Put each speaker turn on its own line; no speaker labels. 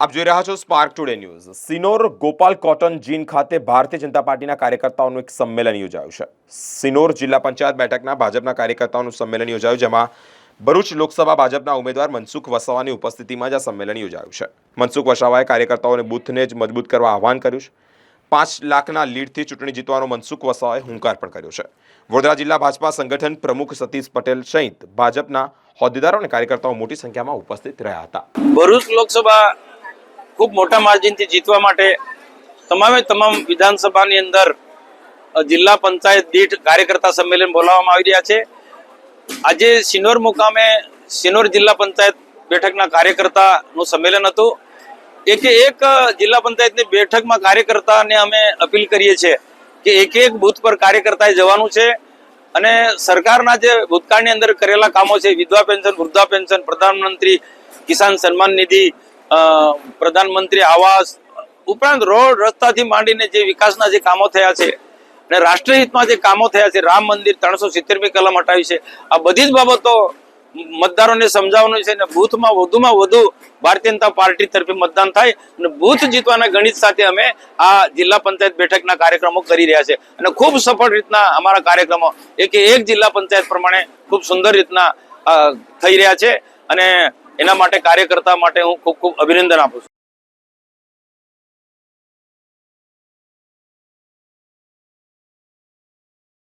આપ જોઈ રહ્યા છો Spark Today News Sinor Gopal cotton gin ખાતે ભારતીય જનતા પાર્ટીના કાર્યકર્તાઓનું એક સંમેલન યોજાયું છે. સિનોર જિલ્લા પંચાયત બેઠકના ભાજપના કાર્યકર્તાઓનું સંમેલન યોજાયું, જેમાં ભરૂચ લોકસભા ભાજપના ઉમેદવાર મનસુખ વસાવાની ઉપસ્થિતિમાં જ આ સંમેલન યોજાયું છે. મનસુખ વસાવાએ કાર્યકર્તાઓને બૂથને જ મજબૂત કરવા આહવાન કર્યું છે. પાંચ લાખના લીડથી ચૂંટણી જીતવાનો મનસુખ વસાવાએ હુંકાર પણ કર્યો છે. વડોદરા જિલ્લા ભાજપા સંગઠન પ્રમુખ સતીશ પટેલ સહિત ભાજપના હોદ્દેદારો અને કાર્યકર્તાઓ મોટી સંખ્યામાં ઉપસ્થિત રહ્યા હતા.
ભરૂચ લોકસભા ખૂબ મોટા માર્જિનથી જીતવા માટે તમામે તમામ વિધાનસભાની અંદર જિલ્લા પંચાયત દીઠ કાર્યકર્તા સંમેલન બોલાવવામાં આવી રહ્યા છે. આજે સિનોર મુકામે સિનોર જિલ્લા પંચાયત બેઠકના કાર્યકર્તાનું સંમેલન હતું. એકે એક જિલ્લા પંચાયતની બેઠકમાં કાર્યકર્તાને અમે અપીલ કરીએ છીએ કે એક એક બૂથ પર કાર્યકર્તાએ જવાનું છે અને સરકારના જે ભૂતકાળની અંદર કરેલા કામો છે, વિધવા પેન્શન, વૃદ્ધા પેન્શન, પ્રધાનમંત્રી કિસાન સન્માન નિધિ પ્રધાનમંત્રી આવાસ ઉપરાંત રોડ રસ્તાથી માંડીને જે વિકાસના જે કામો થયા છે અને રાષ્ટ્રીય હિતમાં જે કામો થયા છે, રામ મંદિર ત્રણસો સિત્તેરમી કલમ હટાવી છે, આ બધી જ બાબતો મતદારોને સમજાવવાનું છે અને બૂથમાં વધુમાં વધુ ભારતીય જનતા પાર્ટી તરફે મતદાન થાય અને બૂથ જીતવાના ગણિત સાથે અમે આ જિલ્લા પંચાયત બેઠકના કાર્યક્રમો કરી રહ્યા છે. અને ખૂબ સફળ રીતના અમારા કાર્યક્રમો એક એક જિલ્લા પંચાયત પ્રમાણે ખૂબ સુંદર રીતના થઈ રહ્યા છે. અને એના માટે કાર્યકર્તા માટે હું ખૂબ ખૂબ અભિનંદન આપું છું.